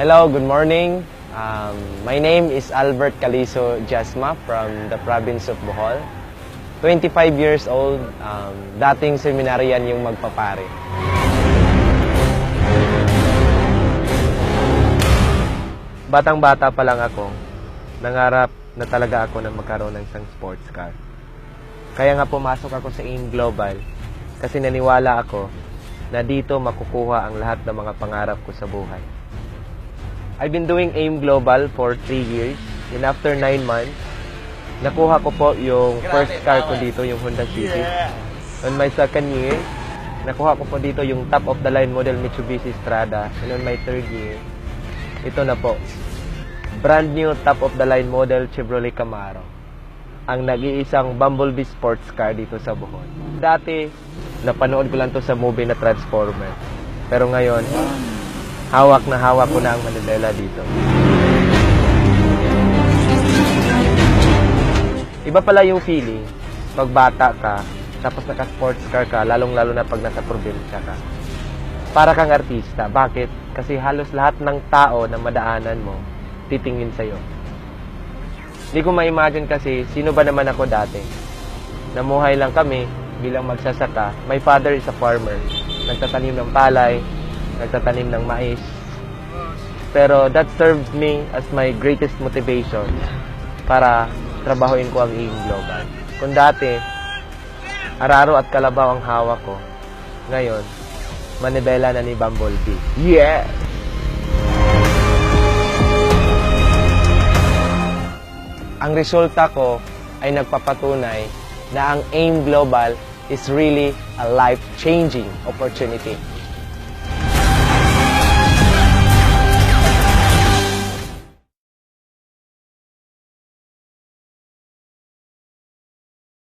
Hello, good morning. Um, my name is Albert Caliso Jasma from the province of Bohol. 25 years old, um, dating seminaryan yung magpapare. Batang-bata pa lang ako, nangarap na talaga ako na magkaroon ng isang sports car. Kaya nga pumasok ako sa AIM Global kasi naniwala ako na dito makukuha ang lahat ng mga pangarap ko sa buhay. I've been doing AIM Global for 3 years and after 9 months, nakuha ko po yung first car ko dito, yung Honda City. On my second year, nakuha ko po dito yung top of the line model Mitsubishi Strada. And on my third year, ito na po, brand new top of the line model Chevrolet Camaro. Ang nag-iisang Bumblebee sports car dito sa Bohol. Dati, napanood ko lang to sa movie na Transformer. Pero ngayon, hawak na hawak ko na ang Manila dito. Iba pala yung feeling pag bata ka, tapos naka-sports car ka, lalong-lalo na pag nasa probinsya ka. Para kang artista. Bakit? Kasi halos lahat ng tao na madaanan mo, titingin sa'yo. Hindi ko ma-imagine kasi, sino ba naman ako dati? Namuhay lang kami bilang magsasaka. My father is a farmer. Nagtatanim ng palay, nagtatanim ng mais. Pero that served me as my greatest motivation para trabahuin ko ang AIM Global. Kung dati, araro at kalabaw ang hawak ko, ngayon, manibela na ni Bumblebee. Yeah! Ang resulta ko ay nagpapatunay na ang AIM Global is really a life-changing opportunity.